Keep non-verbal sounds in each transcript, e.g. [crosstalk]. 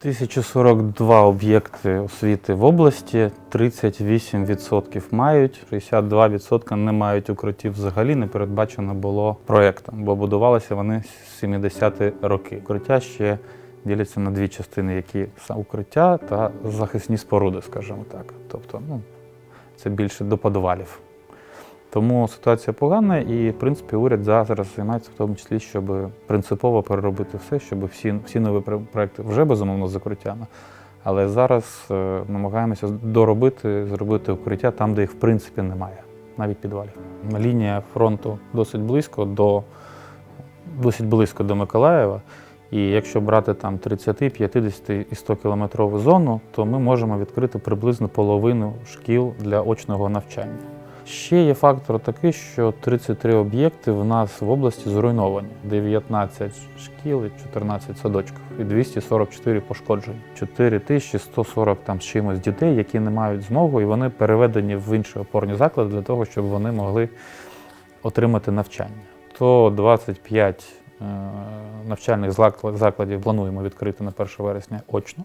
1042 об'єкти освіти в області, 38% мають, 62% не мають укриттів взагалі, не передбачено було проєктом, бо будувалися вони з 70-ті роки. Укриття ще діляться на дві частини, які укриття та захисні споруди, скажімо так. Тобто, ну, це більше до подвалів. Тому ситуація погана, і в принципі уряд зараз займається в тому числі, щоб принципово переробити все, щоб всі, всі нові про- проекти вже безумовно закриттями. Але зараз е, намагаємося доробити, зробити укриття там, де їх в принципі немає, навіть підвалів. Лінія фронту досить близько до досить близько до Миколаєва. І якщо брати там 30, 50 і 100 кілометрову зону, то ми можемо відкрити приблизно половину шкіл для очного навчання. Ще є фактор такий, що 33 об'єкти в нас в області зруйновані: 19 шкіл і 14 садочків, і 244 пошкоджені. 4140 там з чимось дітей, які не мають змогу, і вони переведені в інші опорні заклади для того, щоб вони могли отримати навчання. То 25 е, навчальних закладів плануємо відкрити на 1 вересня очно.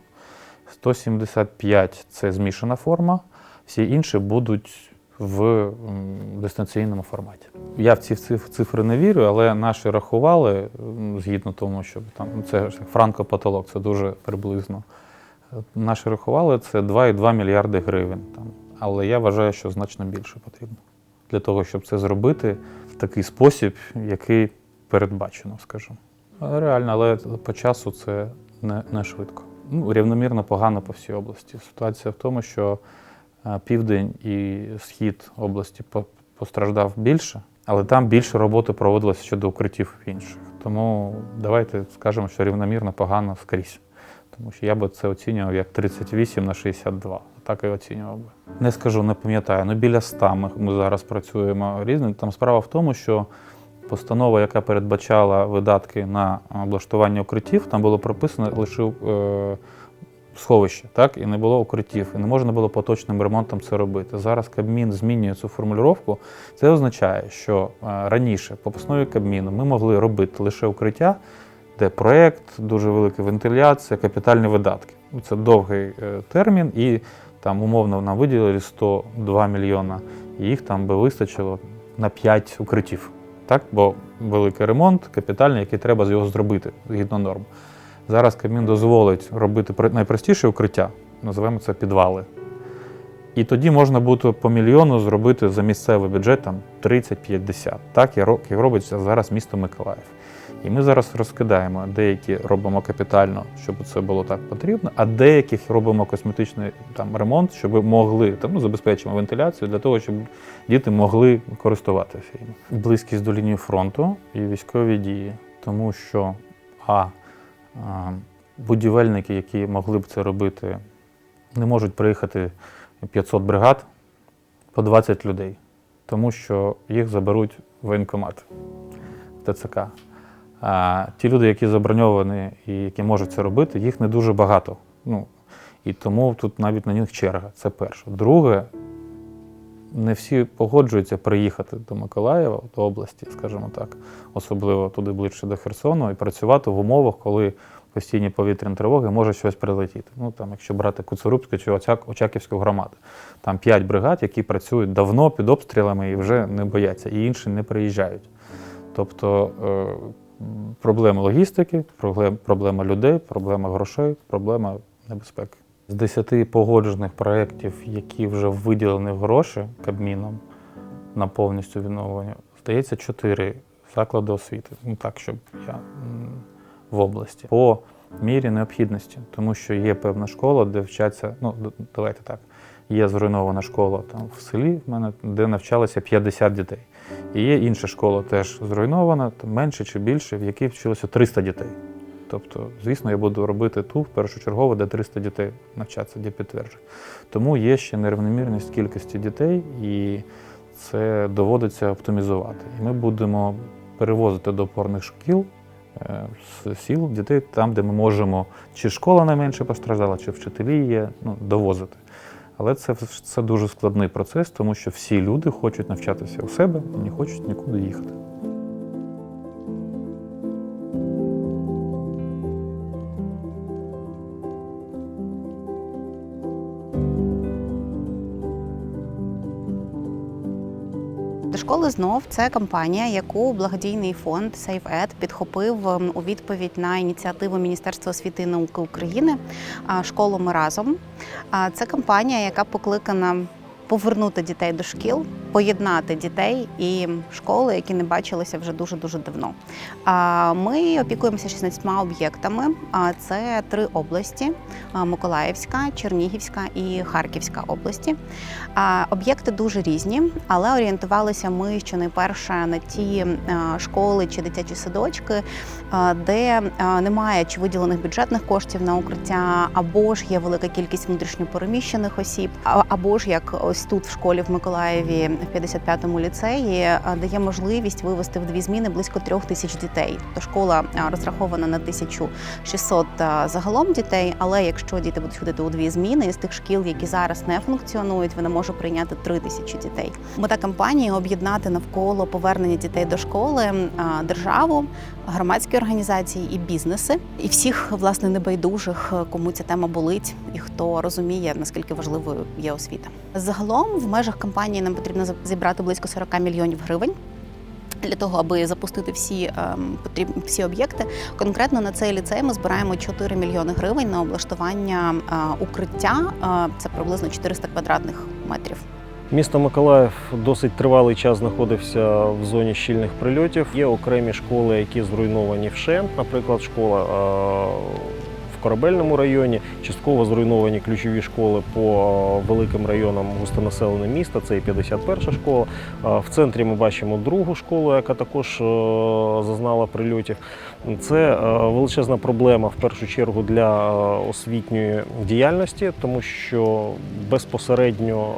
175 це змішана форма, всі інші будуть в дистанційному форматі. Я в ці цифри не вірю, але наші рахували згідно тому, що там це ж франкопотолок, це дуже приблизно. Наші рахували це 2,2 мільярди гривень. Там. Але я вважаю, що значно більше потрібно для того, щоб це зробити в такий спосіб, який передбачено, скажімо. Реально, але по часу це не, не швидко. Ну, рівномірно погано по всій області. Ситуація в тому, що південь і схід області постраждав більше, але там більше роботи проводилося щодо укриттів інших. Тому давайте скажемо, що рівномірно погано скрізь. Тому що я би це оцінював як 38 на 62. Так і оцінював би. Не скажу, не пам'ятаю. Ну біля 100 ми, ми зараз працюємо різним. Там справа в тому, що постанова, яка передбачала видатки на облаштування укриттів, там було прописано лише е, сховище, так, і не було укриттів, і не можна було поточним ремонтом це робити. Зараз Кабмін змінює цю формулювання. Це означає, що е, раніше по постанові Кабміну ми могли робити лише укриття, де проєкт, дуже велика вентиляція, капітальні видатки. Ну, Це довгий е, термін, і там умовно нам виділили 102 мільйона, і їх там би вистачило на 5 укриттів. Так? Бо великий ремонт, капітальний, який треба з його зробити згідно норм. Зараз Кабмін дозволить робити найпростіше укриття, називаємо це підвали. І тоді можна буде по мільйону зробити за місцевий бюджет там 30-50. Так, як робиться зараз місто Миколаїв. І ми зараз розкидаємо, деякі робимо капітально, щоб це було так потрібно, а деяких робимо косметичний там ремонт, щоб могли там ну, забезпечимо вентиляцію для того, щоб діти могли користуватися їм. Близькість до лінії фронту і військові дії, тому що а будівельники, які могли б це робити, не можуть приїхати 500 бригад по 20 людей, тому що їх заберуть в воєнкомат ТЦК. А ті люди, які заброньовані і які можуть це робити, їх не дуже багато. Ну, і тому тут навіть на них черга. Це перше. Друге, не всі погоджуються приїхати до Миколаєва, до області, скажімо так, особливо туди ближче до Херсону, і працювати в умовах, коли постійні повітряні тривоги може щось прилетіти. Ну там, якщо брати Куцурубську чи Очаківську громаду, там п'ять бригад, які працюють давно під обстрілами і вже не бояться, і інші не приїжджають. Тобто е, проблема логістики, проблем- проблема людей, проблема грошей, проблема небезпеки. З 10 погоджених проєктів, які вже виділені гроші Кабміном на повністю відновлення, здається, 4 заклади освіти. Ну так, щоб я в області. По мірі необхідності, тому що є певна школа, де вчаться, ну давайте так. Є зруйнована школа там в селі в мене, де навчалося 50 дітей. І є інша школа теж зруйнована, менше чи більше, в якій вчилося 300 дітей. Тобто, звісно, я буду робити ту в першочергово, де 300 дітей навчаться, де підтверджують. Тому є ще нерівномірність кількості дітей, і це доводиться оптимізувати. І ми будемо перевозити до опорних шкіл е, з сіл дітей там, де ми можемо, чи школа найменше постраждала, чи вчителі є, ну, довозити. Але це, це дуже складний процес, тому що всі люди хочуть навчатися у себе і не хочуть нікуди. нікуди їхати. Школи знов це компанія, яку благодійний фонд SafeEd підхопив ем, у відповідь на ініціативу Міністерства освіти і науки України Школу ми разом. Це компанія, яка покликана повернути дітей до шкіл, поєднати дітей і школи, які не бачилися вже дуже дуже давно. Ми опікуємося 16 об'єктами. Це три області: Миколаївська, Чернігівська і Харківська області. Об'єкти дуже різні, але орієнтувалися ми щонайперше на ті школи чи дитячі садочки, де немає чи виділених бюджетних коштів на укриття, або ж є велика кількість внутрішньопереміщених осіб, або ж як ось тут в школі в Миколаєві в 55-му ліцеї дає можливість вивести в дві зміни близько трьох тисяч дітей. То школа розрахована на 1600 а, загалом дітей. Але якщо діти будуть ходити у дві зміни з тих шкіл, які зараз не функціонують, вона може прийняти три тисячі дітей. Мета кампанії об'єднати навколо повернення дітей до школи державу, громадські організації і бізнеси, і всіх власне небайдужих, кому ця тема болить, і хто розуміє наскільки важливою є освіта. Загалом в межах кампанії нам потрібно зібрати близько 40 мільйонів гривень. Для того аби запустити всі ем, потрібні всі об'єкти, конкретно на цей ліцей ми збираємо 4 мільйони гривень на облаштування е, укриття. Е, це приблизно 400 квадратних метрів. Місто Миколаїв досить тривалий час знаходився в зоні щільних прильотів. Є окремі школи, які зруйновані вщент, наприклад, школа е, корабельному районі, частково зруйновані ключові школи по великим районам густонаселеного міста. Це і 51 школа. В центрі ми бачимо другу школу, яка також е, зазнала прильотів. Це е, величезна проблема в першу чергу для е, освітньої діяльності, тому що безпосередньо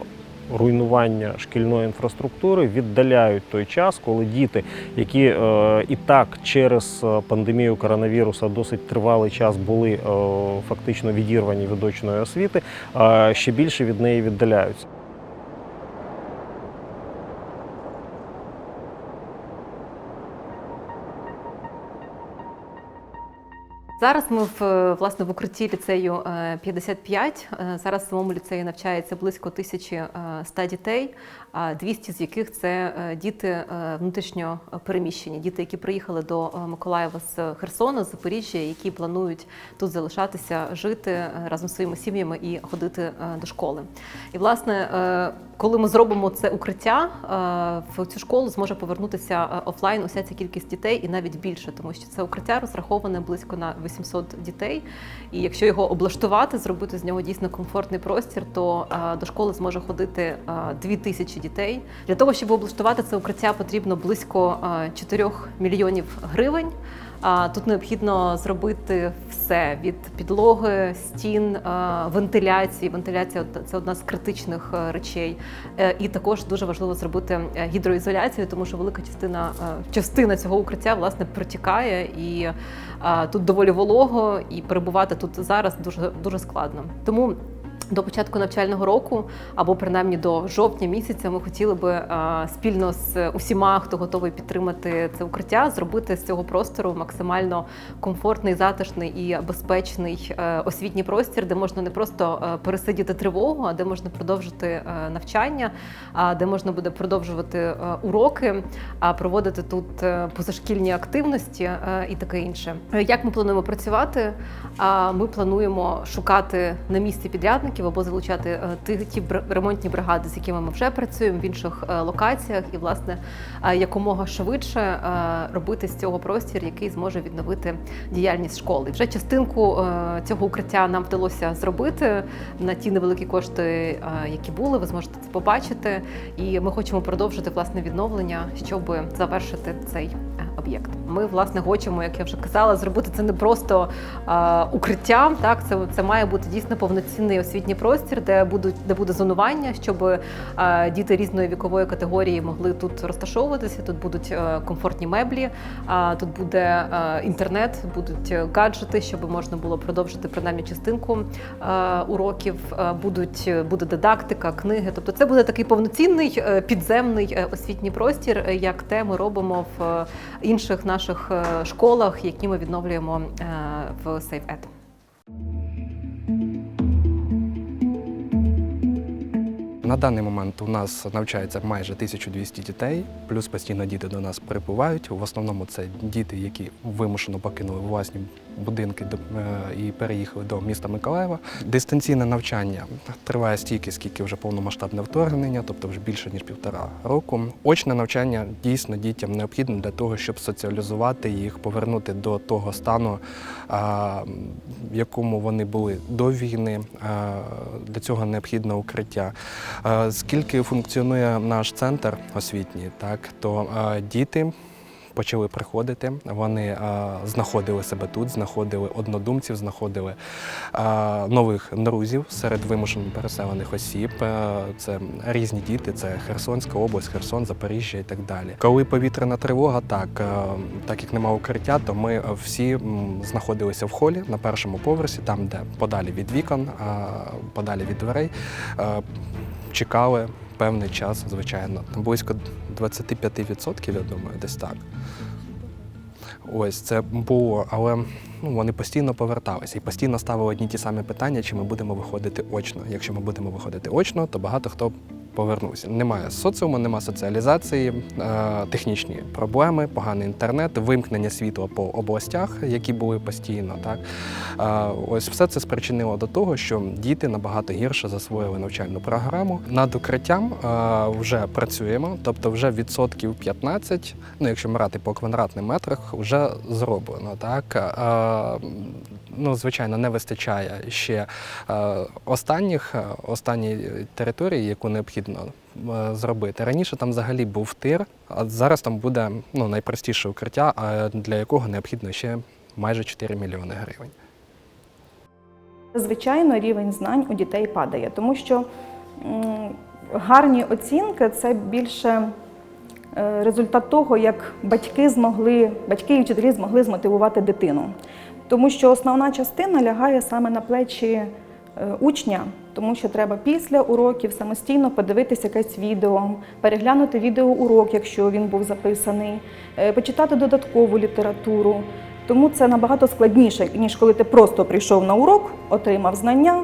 руйнування шкільної інфраструктури віддаляють той час, коли діти, які е, і так через е, пандемію коронавіруса досить тривалий час були е, фактично відірвані від очної освіти, е, ще більше від неї віддаляються. Зараз ми в е, власне в укритті ліцею е, 55. Е, Зараз в самому ліцеї навчається близько 1100 дітей, а 200 з яких це е, діти е, внутрішньо переміщені, діти, які приїхали до е, Миколаєва з Херсона, з Запоріжжя, які планують тут залишатися, жити разом зі своїми сім'ями і ходити до школи. І власне, коли ми зробимо це укриття, в цю школу зможе повернутися офлайн уся ця кількість дітей і навіть більше, тому що це укриття розраховане близько на 800 дітей. І якщо його облаштувати, зробити з нього дійсно комфортний простір, то до школи зможе ходити е, 2000 дітей. Для того, щоб облаштувати це укриття, потрібно близько е, 4 мільйонів гривень. Тут необхідно зробити все від підлоги, стін, е, вентиляції. Вентиляція це одна з критичних е, речей. Е, І також дуже важливо зробити е, гідроізоляцію, тому що велика частина е, частина цього укриття власне протікає, і е, тут доволі волого, і перебувати тут зараз дуже дуже складно. Тому до початку навчального року, або принаймні до жовтня місяця, ми хотіли би е, спільно з усіма, хто готовий підтримати це укриття, зробити з цього простору максимально комфортний, затишний і безпечний е, освітній простір, де можна не просто е, пересидіти тривогу, а де можна продовжити навчання, а де можна буде продовжувати уроки, а проводити тут позашкільні активності і таке інше. Як ми плануємо працювати? Ми плануємо шукати на місці підрядників або залучати е, ті, ті ремонтні бригади, з якими ми вже працюємо в інших е, локаціях, і власне е, якомога швидше робити з цього простір, який зможе відновити діяльність школи. Вже частинку цього укриття нам вдалося зробити на ті невеликі кошти, які були. Ви зможете це побачити. І ми хочемо продовжити власне відновлення, щоб завершити цей об'єкт. Ми власне хочемо, як я вже казала, зробити це не просто е, укриття. Так, це, це має бути дійсно повноцінний освітній простір, де будуть де буде зонування, щоб е, діти різної вікової категорії могли тут розташовуватися. Тут будуть е, комфортні меблі, е, тут буде е, інтернет, будуть е, гаджети, щоб можна було продовжити принаймні частинку е, уроків. Е, будуть буде дидактика, книги. Тобто, це буде такий повноцінний е, підземний е, освітній простір, е, як те ми робимо в е, інших наших е, школах, які ми відновлюємо е, в SafeEd. На даний момент у нас навчається майже 1200 дітей, плюс постійно діти до нас прибувають. В основному це діти, які вимушено покинули власні будинки е, і переїхали до міста Миколаєва. Дистанційне навчання триває стільки, скільки вже повномасштабне вторгнення, тобто вже більше ніж півтора року. Очне навчання дійсно дітям необхідно для того, щоб соціалізувати їх, повернути до того стану, в якому вони були до війни. Для цього необхідно укриття. Скільки функціонує наш центр освітній, так то діти. Почали приходити, вони а, знаходили себе тут, знаходили однодумців, знаходили а, нових друзів серед вимушено переселених осіб. Е, Це різні діти, це Херсонська область, Херсон, Запоріжжя і так далі. Коли повітряна тривога, так, е, так як нема укриття, то ми всі знаходилися в холі на першому поверсі, там, де подалі від вікон, подалі від дверей. е, Чекали певний час, звичайно, близько 25%, я думаю, десь так. Ось це було, але ну, вони постійно поверталися і постійно ставили одні ті самі питання, чи ми будемо виходити очно. Якщо ми будемо виходити очно, то багато хто повернувся. Немає соціуму, немає соціалізації, е, технічні проблеми, поганий інтернет, вимкнення світла по областях, які були постійно. Так Е, ось все це спричинило до того, що діти набагато гірше засвоїли навчальну програму. Над укриттям е, вже працюємо, тобто вже відсотків 15, ну якщо брати по квадратним метрах, вже зроблено. Так ну звичайно, не вистачає ще останніх останньої території, яку необхідно е, зробити. Раніше там взагалі був тир, а зараз там буде ну найпростіше укриття, а для якого необхідно ще майже 4 мільйони гривень. Звичайно, рівень знань у дітей падає, тому що гарні оцінки це більше е, результат того, як батьки змогли, батьки і вчителі змогли змотивувати дитину. Тому що основна частина лягає саме на плечі е, учня, тому що треба після уроків самостійно подивитися якесь відео, переглянути відеоурок, якщо він був записаний, е, почитати додаткову літературу. Тому це набагато складніше, ніж коли ти просто прийшов на урок, отримав знання,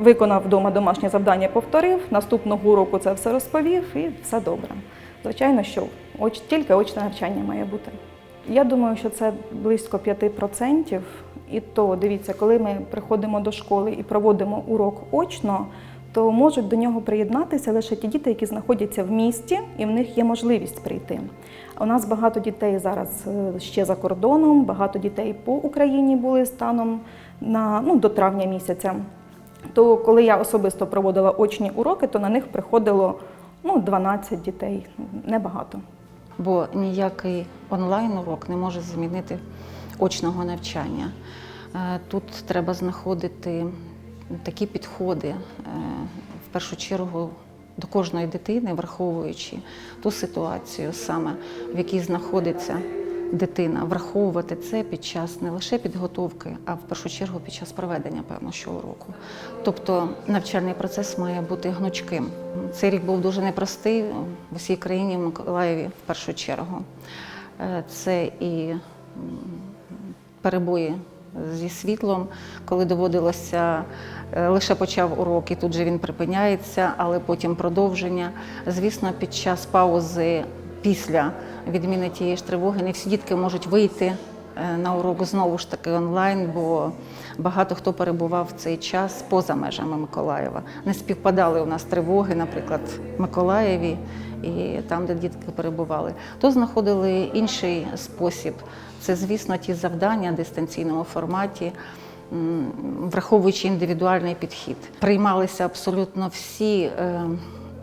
виконав вдома домашнє завдання, повторив, наступного уроку це все розповів і все добре. Звичайно, що тільки очне навчання має бути. Я думаю, що це близько 5%. І то дивіться, коли ми приходимо до школи і проводимо урок очно, то можуть до нього приєднатися лише ті діти, які знаходяться в місті, і в них є можливість прийти. У нас багато дітей зараз е, ще за кордоном, багато дітей по Україні були станом на ну, до травня місяця. То коли я особисто проводила очні уроки, то на них приходило ну, 12 дітей, небагато. бо ніякий онлайн-урок не може замінити очного навчання. Е, Тут треба знаходити такі підходи, е, в першу чергу, до кожної дитини, враховуючи ту ситуацію, саме в якій знаходиться дитина, враховувати це під час не лише підготовки, а в першу чергу під час проведення певно що уроку. Тобто навчальний процес має бути гнучким. Цей рік був дуже непростий в усій країні, в Миколаєві в першу чергу. Е, Це і перебої зі світлом, коли доводилося е, лише почав урок, і тут же він припиняється, але потім продовження. Звісно, під час паузи після відміни тієї ж тривоги не всі дітки можуть вийти е, на урок знову ж таки онлайн, бо багато хто перебував в цей час поза межами Миколаєва. Не співпадали у нас тривоги, наприклад, в Миколаєві і там, де дітки перебували. То знаходили інший спосіб. Це, звісно, ті завдання в дистанційному форматі. Враховуючи індивідуальний підхід, приймалися абсолютно всі е,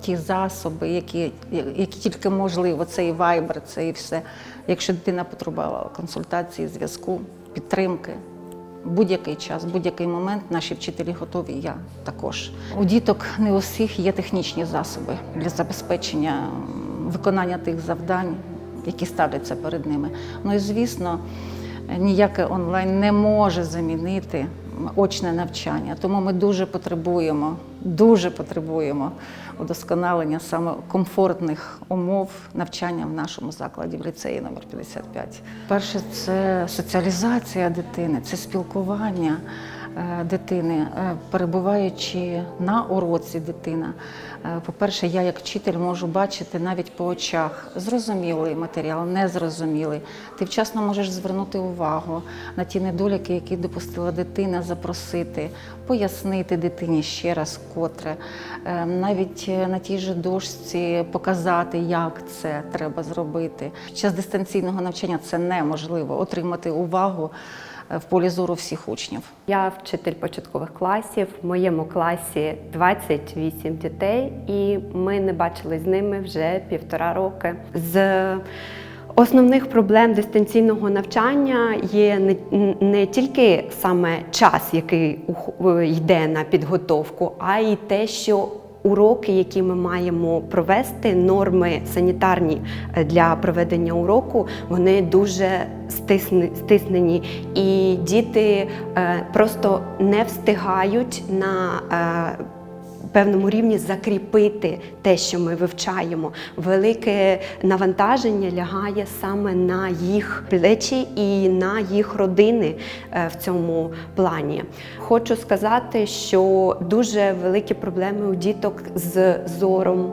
ті засоби, які, які тільки можливо. Це і вайбер, це і все. Якщо дитина потребувала консультації, зв'язку, підтримки, будь-який час, будь-який момент наші вчителі готові. Я також у діток не у всіх є технічні засоби для забезпечення виконання тих завдань, які ставляться перед ними. Ну і звісно, ніяке онлайн не може замінити очне навчання. Тому ми дуже потребуємо, дуже потребуємо удосконалення саме комфортних умов навчання в нашому закладі в ліцеї номер 55. Перше, це соціалізація дитини, це спілкування. Е, дитини, Е, перебуваючи на уроці дитина. е, По-перше, я як вчитель можу бачити навіть по очах зрозумілий матеріал, незрозумілий. Ти вчасно можеш звернути увагу на ті недоліки, які допустила дитина, запросити, пояснити дитині ще раз котре, навіть на тій же дошці показати, як це треба зробити. Під час дистанційного навчання це неможливо отримати увагу в полі зору всіх учнів. Я вчитель початкових класів. В моєму класі 28 дітей, і ми не бачили з ними вже півтора роки. З основних проблем дистанційного навчання є не, не тільки саме час, який йде на підготовку, а й те, що Уроки, які ми маємо провести, норми санітарні е, для проведення уроку, вони дуже стиснені, і діти е, просто не встигають на е, певному рівні закріпити те, що ми вивчаємо. Велике навантаження лягає саме на їх плечі і на їх родини е, в цьому плані. Хочу сказати, що дуже великі проблеми у діток з зором.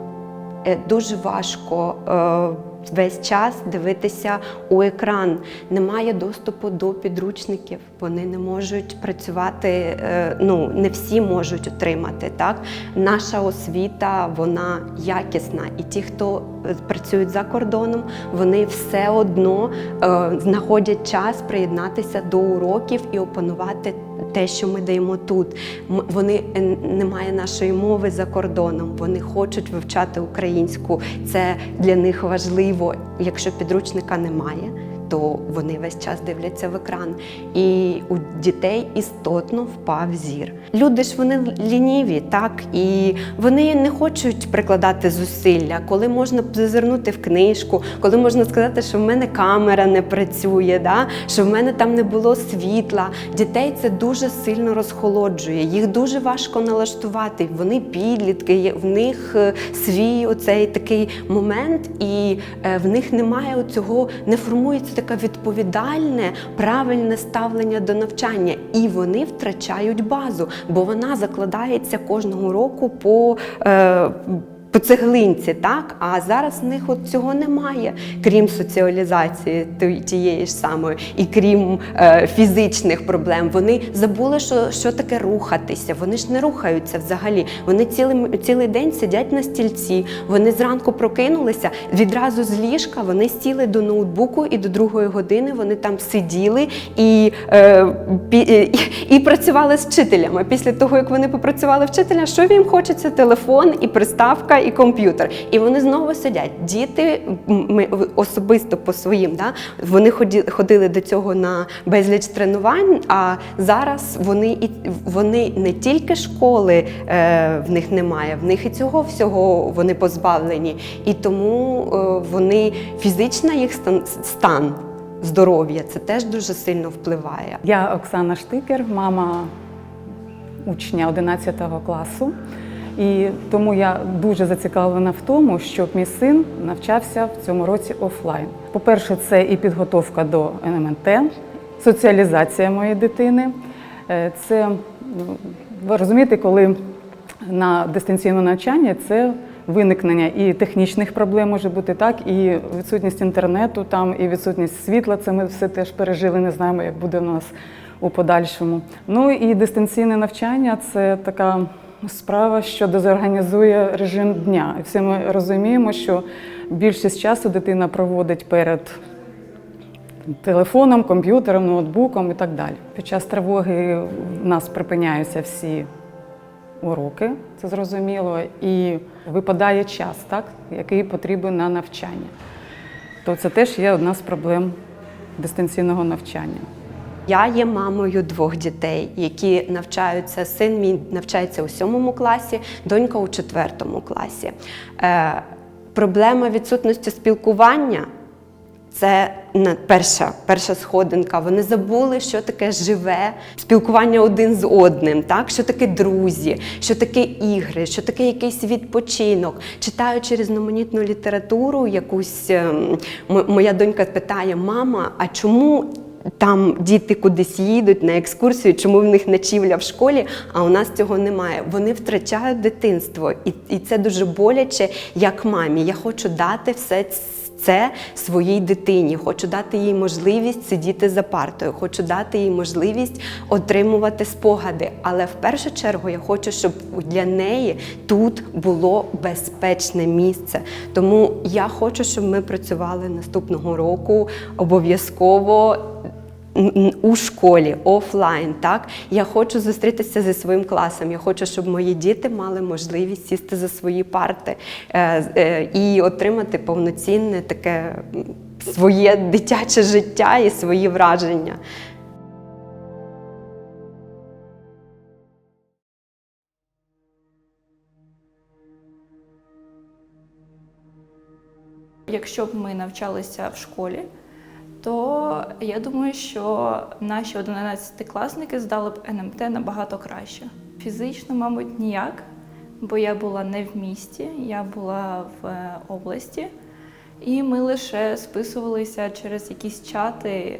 Е, Дуже важко е, весь час дивитися у екран. Немає доступу до підручників. Вони не можуть працювати. е, Ну не всі можуть отримати. Так наша освіта вона якісна, і ті, хто е, працюють за кордоном, вони все одно е, знаходять час приєднатися до уроків і опанувати те, що ми даємо тут. Вони е, немає нашої мови за кордоном. Вони хочуть вивчати українську. Це для них важливо. Якщо підручника немає, то вони весь час дивляться в екран. І у дітей істотно впав зір. Люди ж вони лініві, так і вони не хочуть прикладати зусилля, коли можна зазирнути в книжку, коли можна сказати, що в мене камера не працює, да? що в мене там не було світла. Дітей це дуже сильно розхолоджує. Їх дуже важко налаштувати. Вони підлітки, в них е, свій оцей такий момент, і е, в них немає цього, не формується таке відповідальне, правильне ставлення до навчання, і вони втрачають базу, бо вона закладається кожного року по. Е, по цеглинці, так? А зараз в них от цього немає, крім соціалізації тієї ж самої, і крім е, фізичних проблем. Вони забули, що, що таке рухатися. Вони ж не рухаються взагалі. Вони цілий, цілий день сидять на стільці. Вони зранку прокинулися, відразу з ліжка вони сіли до ноутбуку і до другої години вони там сиділи і, е, е, і, і працювали з вчителями. Після того, як вони попрацювали вчителя, що їм хочеться? Телефон і приставка, і комп'ютер. І вони знову сидять. Діти ми особисто по своїм, да, вони ходили до цього на безліч тренувань. А зараз вони і вони не тільки школи е, в них немає, в них і цього всього вони позбавлені. І тому е, вони фізична їх стан, стан здоров'я це теж дуже сильно впливає. Я Оксана Штикер, мама учня 11 класу. І тому я дуже зацікавлена в тому, щоб мій син навчався в цьому році офлайн. По-перше, це і підготовка до НМТ, соціалізація моєї дитини. Е, Це ну, ви розумієте, коли на дистанційне навчання це виникнення і технічних проблем може бути так, і відсутність інтернету, там і відсутність світла. Це ми все теж пережили. Не знаємо, як буде у нас у подальшому. Ну і дистанційне навчання це така справа, що дезорганізує режим дня. І всі ми розуміємо, що більшість часу дитина проводить перед телефоном, комп'ютером, ноутбуком і так далі. Під час тривоги в нас припиняються всі уроки, це зрозуміло, і випадає час, так, який потрібен на навчання. То це теж є одна з проблем дистанційного навчання. Я є мамою двох дітей, які навчаються. Син мій навчається у сьомому класі, донька у четвертому класі. Е, проблема відсутності спілкування це перша, перша сходинка. Вони забули, що таке живе спілкування один з одним, так? що таке друзі, що таке ігри, що таке якийсь відпочинок. Читаючи різноманітну літературу, якусь ем, моя донька питає: мама, а чому там діти кудись їдуть на екскурсію, чому в них ночівля в школі, а у нас цього немає. Вони втрачають дитинство, і, і це дуже боляче, як мамі. Я хочу дати все це своїй дитині, хочу дати їй можливість сидіти за партою, хочу дати їй можливість отримувати спогади. Але в першу чергу я хочу, щоб для неї тут було безпечне місце. Тому я хочу, щоб ми працювали наступного року обов'язково. У школі офлайн, так я хочу зустрітися зі своїм класом. Я хочу, щоб мої діти мали можливість сісти за свої парти е, е, і отримати повноцінне таке своє дитяче життя і свої враження. Якщо б ми навчалися в школі, то я думаю, що наші 11-класники здали б НМТ набагато краще. Фізично, мабуть, ніяк, бо я була не в місті, я була в е, області, і ми лише списувалися через якісь чати,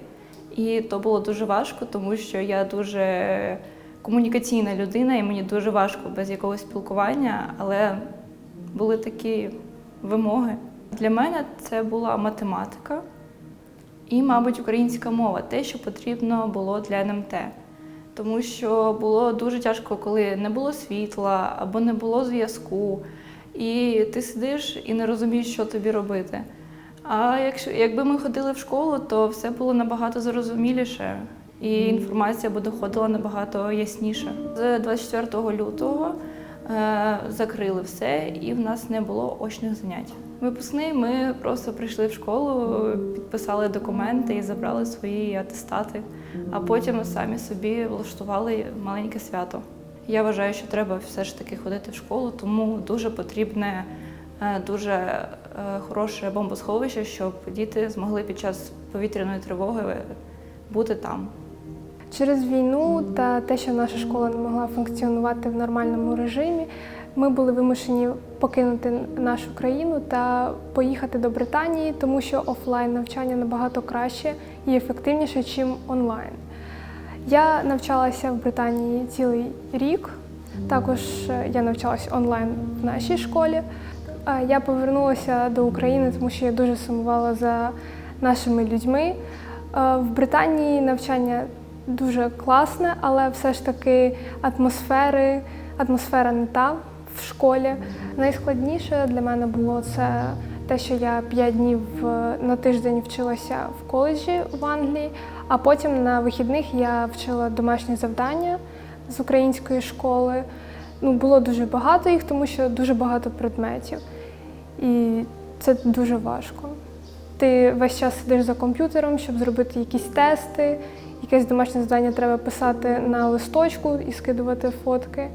і то було дуже важко, тому що я дуже комунікаційна людина, і мені дуже важко без якогось спілкування, але були такі вимоги. Для мене це була математика і, мабуть, українська мова, те, що потрібно було для НМТ. Тому що було дуже тяжко, коли не було світла або не було зв'язку, і ти сидиш і не розумієш, що тобі робити. А якщо якби ми ходили в школу, то все було набагато зрозуміліше, і інформація б доходила набагато ясніше. З 24 лютого е, закрили все, і в нас не було очних занять. Випускний ми просто прийшли в школу, підписали документи і забрали свої атестати, а потім самі собі влаштували маленьке свято. Я вважаю, що треба все ж таки ходити в школу, тому дуже потрібне, е, дуже е, хороше бомбосховище, щоб діти змогли під час повітряної тривоги бути там. Через війну та те, що наша школа не могла функціонувати в нормальному режимі, ми були вимушені покинути нашу країну та поїхати до Британії, тому що офлайн навчання набагато краще і ефективніше, ніж онлайн. Я навчалася в Британії цілий рік. Також е, я навчалася онлайн в нашій школі. Я повернулася до України, тому що я дуже сумувала за нашими людьми. Е, В Британії навчання дуже класне, але все ж таки атмосфери, атмосфера не та в школі. Найскладніше для мене було це те, що я 5 днів е, на тиждень вчилася в коледжі в Англії, а потім на вихідних я вчила домашні завдання з української школи. Ну, було дуже багато їх, тому що дуже багато предметів. І це дуже важко. Ти весь час сидиш за комп'ютером, щоб зробити якісь тести, якесь домашнє завдання треба писати на листочку і скидувати фотки.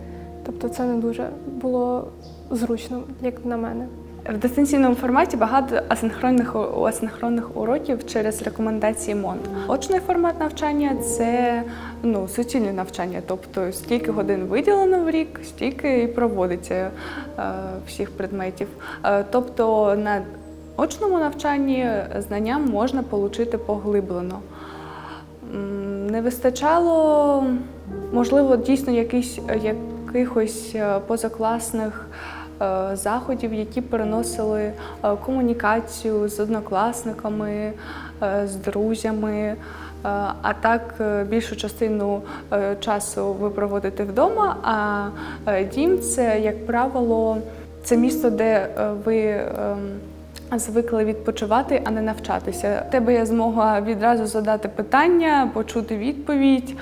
Тобто це не дуже було зручно, як на мене. В дистанційному форматі багато асинхронних асинхронних уроків через рекомендації МОН. Очний формат навчання це ну, суцільне навчання, тобто стільки годин виділено в рік, стільки і проводиться е, всіх предметів. Е, тобто на очному навчанні знання можна отримати поглиблено. Не вистачало, можливо, дійсно якийсь, якихось е, позакласних е, заходів, які переносили е, комунікацію з однокласниками, з друзями. А так більшу частину часу ви проводите вдома. А дім це, як правило, це місто, де ви ем, звикли відпочивати, а не навчатися. У тебе є змога відразу задати питання, почути відповідь.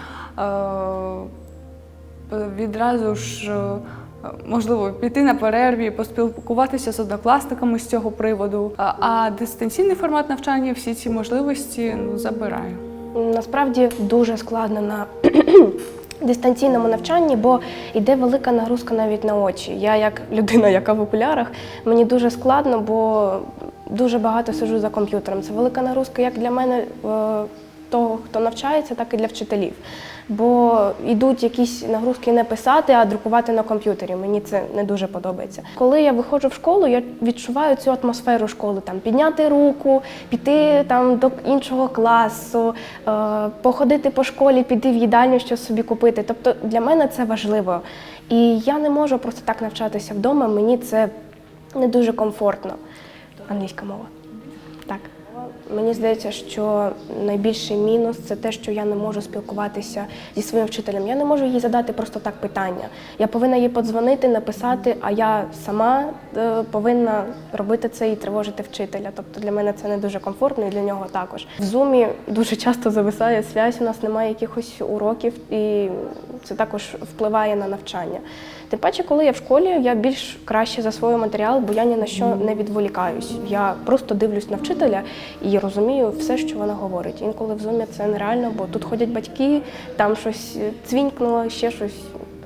Е, Відразу ж е, можливо піти на перерві, поспілкуватися з однокласниками з цього приводу. А, дистанційний формат навчання всі ці можливості ну, забирає. Насправді дуже складно на [clears throat] дистанційному навчанні, бо йде велика нагрузка навіть на очі. Я, як людина, яка в окулярах, мені дуже складно, бо дуже багато сиджу за комп'ютером. Це велика нагрузка як для мене е, того, хто навчається, так і для вчителів. Бо йдуть якісь нагрузки не писати, а друкувати на комп'ютері. Мені це не дуже подобається. Коли я виходжу в школу, я відчуваю цю атмосферу школи, там підняти руку, піти там до іншого класу, е, походити по школі, піти в їдальню, щось собі купити. Тобто для мене це важливо. І я не можу просто так навчатися вдома. Мені це не дуже комфортно. Англійська мова. Так. Мені здається, що найбільший мінус це те, що я не можу спілкуватися зі своїм вчителем. Я не можу їй задати просто так питання. Я повинна їй подзвонити, написати, а я сама е, повинна робити це і тривожити вчителя. Тобто для мене це не дуже комфортно і для нього також. В зумі дуже часто зависає связь, у нас немає якихось уроків, і це також впливає на навчання. Тим паче, коли я в школі, я більш краще засвою матеріал, бо я ні на що не відволікаюсь. Я просто дивлюсь на вчителя і розумію все, що вона говорить. Інколи в зумі це нереально, бо тут ходять батьки, там щось цвінькнуло, ще щось.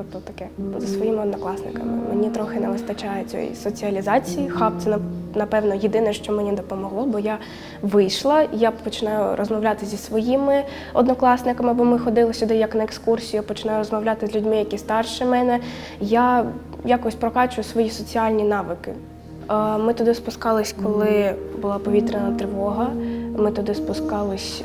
Тобто таке за своїми однокласниками. Мені трохи не вистачає цієї соціалізації. Хаб це напевно єдине, що мені допомогло, бо я вийшла, я починаю розмовляти зі своїми однокласниками, бо ми ходили сюди як на екскурсію. Починаю розмовляти з людьми, які старше мене. Я якось прокачую свої соціальні навики. Ми туди спускались, коли була повітряна тривога. Ми туди спускались.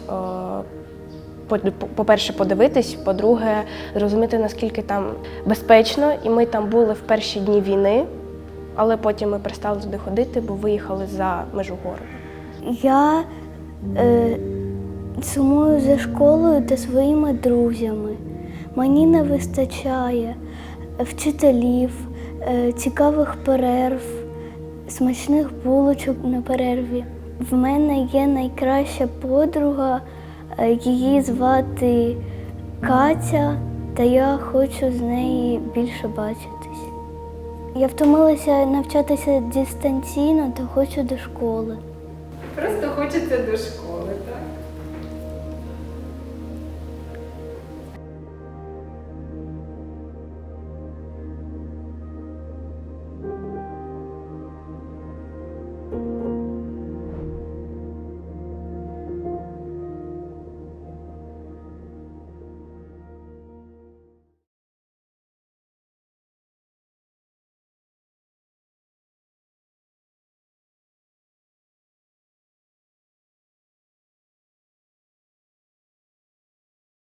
По- по-перше, подивитись, по-друге, зрозуміти, наскільки там безпечно. І ми там були в перші дні війни, але потім ми перестали туди ходити, бо виїхали за межу городу. Я е, сумую за школою та своїми друзями. Мені не вистачає вчителів, е, цікавих перерв, смачних булочок на перерві. В мене є найкраща подруга, її звати Катя, та я хочу з нею більше бачитись. Я втомилася навчатися дистанційно та хочу до школи. Просто хочеться до школи?